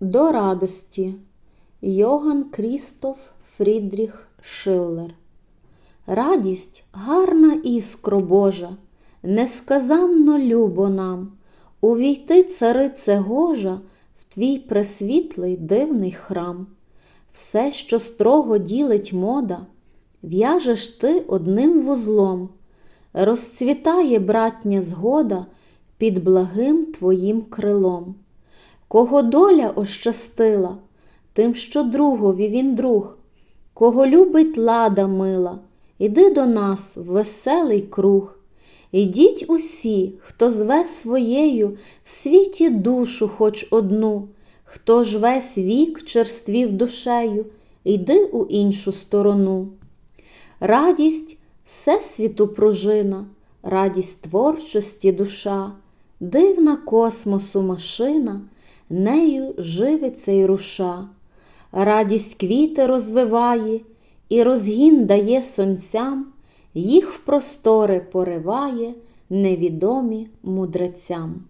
До радості Йоган Крістоф Фрідріх Шиллер Радість гарна іскро Божа, несказанно любо нам, Увійти, царице Гожа, в твій пресвітлий дивний храм. Все, що строго ділить мода, в'яжеш ти одним вузлом, розцвітає братня згода під благим твоїм крилом. Кого доля ощастила, тим, що другові він друг, кого любить лада мила, іди до нас в веселий круг. Ідіть усі, хто зве своєю в світі душу хоч одну, хто ж весь вік черствів душею, йди у іншу сторону. Радість всесвіту пружина, радість творчості душа, дивна космосу машина, нею живиться й руша. Радість квіти розвиває і розгін дає сонцям, їх в простори пориває невідомі мудрецям.